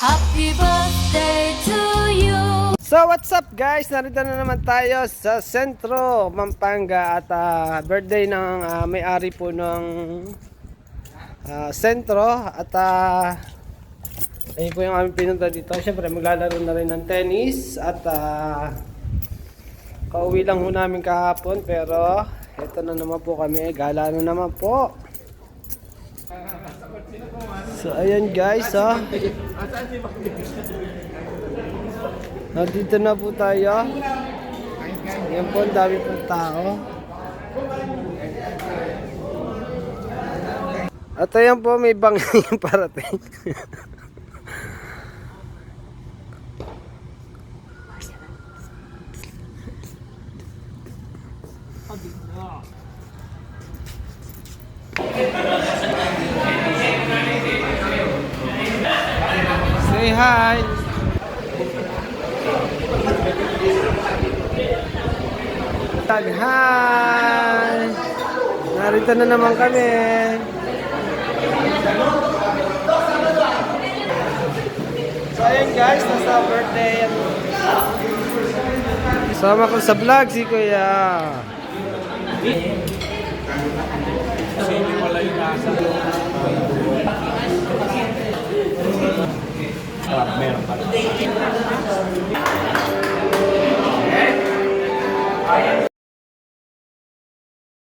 Happy birthday to you. So what's up guys? Narito na naman tayo sa sentro, Pampanga at ah, birthday ng ah, may-ari po ng ah, sentro at uh, ayun po yung aming pinunta dito. Siyempre maglalaro na rin ng tennis at ah, kauwi lang ho namin kahapon pero eto na naman po kami. Gala na naman po. So ayan guys oh. Nandito na po tayo. Yan po, ang dami pong tao. At ayan po, may bangin parating. Say hi! Hi! Narito na naman kami. So ayun guys, nasa birthday. Sama ko sa vlog si Kuya. aquela merda.